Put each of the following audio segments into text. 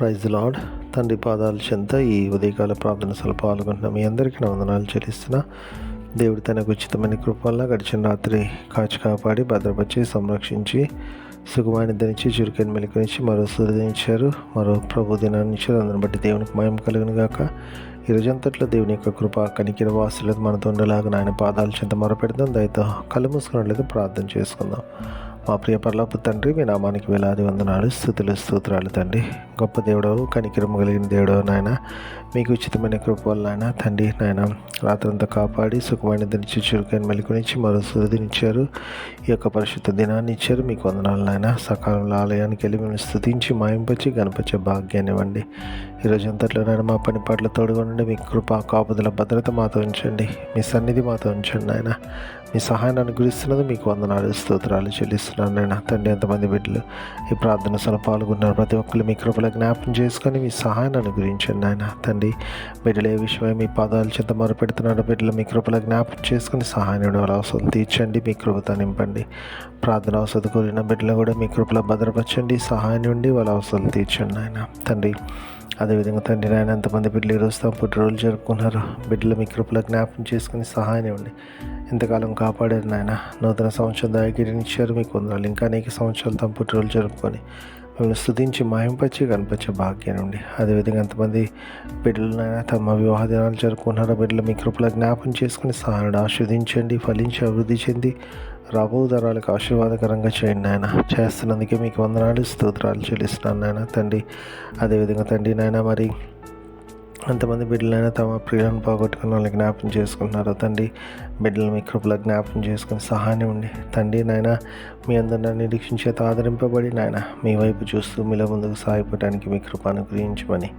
Praise lord తండ్రి పాదాల చెంత ఈ ఉదయకాల ప్రార్థన సలు పాల్గొంటున్న మీ అందరికీ నా వందనాలు చెల్లిస్తున్నా. దేవుడు తనకు ఉచితమైన కృపల్ల గడిచిన రాత్రి కాచి కాపాడి భద్రపరిచి సంరక్షించి సుఖమాన్ని ధరించి చురుకైన మెలుకునిచ్చి మరో సూర్యదినిచ్చారు మరో ప్రభు దినాన్ని ఇచ్చారు. అందరిని బట్టి దేవునికి మయం కలుగును గాక. ఈ రోజంతట్లో దేవుని యొక్క కృప కనికిర వాసులేదు మనతో ఉండేలాగా ఆయన పాదాల చెంత మొరపెడదాం. దయతో కళ్ళు మూసుకున్నట్లయితే ప్రార్థన చేసుకుందాం. మా ప్రియ పర్లోపు తండ్రి మీ నామానికి వేలాది వందనాలు స్థుతులు స్తోత్రాలు తండ్రి. గొప్ప దేవుడవు కనికిరము కలిగిన దేవుడవు నాయన. మీకు ఉచితమైన కృపలు వల్ల నాయన. తండ్రి నాయన రాత్రంతా కాపాడి సుఖమైన దినిచి చురుకైన మెలుకునిచ్చి మరో సూర్యునిచ్చారు ఈ యొక్క పరిశుద్ధ దినాన్ని ఇచ్చారు. మీకు వందనాలు నాయన. సకాలంలో ఆలయానికి వెళ్ళి మేము స్థుతించి మాయింపచ్చి గణపచ్చే భాగ్యాన్ని ఇవ్వండి. ఈ రోజు అంతట్లో నాయన మా పని పాటలు తోడుగా ఉండండి మీ కృప కాపుదల భద్రత మాతో ఉంచండి. మీ సన్నిధి మాతో ఉంచండి నాయన. మీ సహాయాన్ని అనుగ్రహిస్తున్నది మీకు వందనాలు స్తోత్రాలు చెల్లిస్తున్నాను నేను తండ్రి ఎంతమంది బిడ్డలు ఈ ప్రార్థన సల పాల్గొన్నారు. ప్రతి ఒక్కరు మీ కృపల జ్ఞాపం చేసుకొని మీ సహాయాన్ని అనుగ్రహించండి నాయన. తండ్రి బిడ్డలు ఏ విషయమై మీ పాదాల చెంత మొరపెడుతున్నాడు బిడ్డలు మీ కృపల జ్ఞాపకం చేసుకుని సహాయం అవసరం తీర్చండి మీ కృపతో నింపండి. ప్రార్థన అవసరం కోరిన బిడ్డలు కూడా మీ కృపలో భద్రపరచండి సహాయం ఉండి వాళ్ళ అవసరం తీర్చండి ఆయన తండ్రి అదేవిధంగా తండ్రి నాయన ఎంతమంది బిడ్డలు ఈరోజు తమ పుట్టినరోజు జరుపుకున్నారు బిడ్డలు మీ కృపలో జ్ఞాపకం చేసుకుని సహాయం ఇవ్వండి. ఎంతకాలం కాపాడారు నాయన. నూతన సంవత్సరం దాగిరిని ఇచ్చారు మీకు వందనాలు ఇంకా అనేక సంవత్సరాలు తమ పుట్టినరోజు జరుపుకొని మిమ్మల్ని స్థుతించి మాయింపచ్చి కనిపించే భాగ్యం ఉండి అదేవిధంగా ఎంతమంది బిడ్డలనైనా తమ వివాహ దినాలు జరుపుకున్నారో బిడ్డలు మీ కృపలో జ్ఞాపకం చేసుకుని సహాయం ఆస్వాదించండి ఫలించి అభివృద్ధి చెంది రాబో తరాలకు ఆశీర్వాదకరంగా చేయండి నాయన. చేస్తున్నందుకే మీకు వందనాలు స్తోత్రాలు చెల్లిస్తున్నాను నాయన. తండ్రి అదేవిధంగా తండ్రి నాయన మరి అంతమంది బిడ్డలైనా తమ ప్రియులను పోగొట్టుకున్న వాళ్ళని జ్ఞాపకం చేసుకుంటున్నారు తండ్రి బిడ్డలు మీ కృపలో జ్ఞాపకం చేసుకుని సహాయం ఉండి. తండ్రి నాయన మీ అందరిని నిరీక్షించేత ఆదరింపబడి నాయన మీ వైపు చూస్తూ మీలో ముందుకు సాగిపోవడానికి మీ కృప అనుగ్రహించమని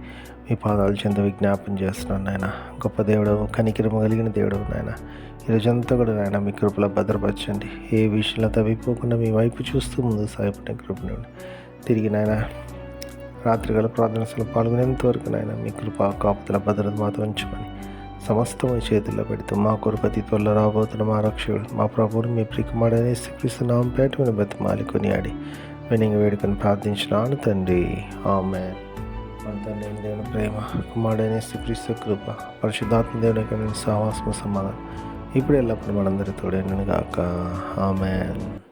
మీ పాదాలు చెంత విజ్ఞాపం చేస్తున్నాను నాయన. గొప్ప దేవుడు కనికిరము కలిగిన దేవుడు నాయన. ఈరోజంతా కూడా నాయన మీ కృపలో భద్రపరచండి. ఏ విషయంలో తవ్విపోకుండా మీ వైపు చూస్తూ ముందుకు సాగిపోవడానికి కృపనివ్వండి తిరిగి నాయన రాత్రిగల ప్రార్థన పాల్గొనేంత వరకు నాయన మీ కృప కాపుతల భద్రత మాతో ఉంచమని సమస్తం చేతుల్లో పెడుతూ మా కురుపతి త్వరలో రాబోతున్న మా రక్షకుడు మా ప్రభువుని మీ ప్రికుమాడనే శ్రీకృష్ణనామం పేట విని బతిమాలి కొనియాడి. వినింగ వేడుకొని ప్రార్థించినాను తండ్రి. ఆమె మన తండ్రి దేవుని ప్రేమ కుమారుడైన శ్రీకృష్ణ కృప పరిశుద్ధాత్మ దేవుని యొక్క నేను సహవాసము సమాధానం ఇప్పుడు ఎల్లప్పుడు మనందరి తోడైనను గాక ఆమెన్.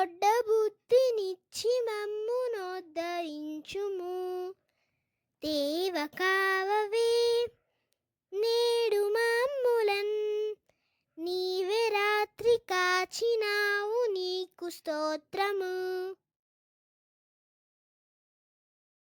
దొడ్డ బుద్ధినిచ్చి మమ్ము నోద్ధరించుము దేవ కావవే నేడు మమ్ములన్. నీవే రాత్రి కాచినావు నీకు స్తోత్రము.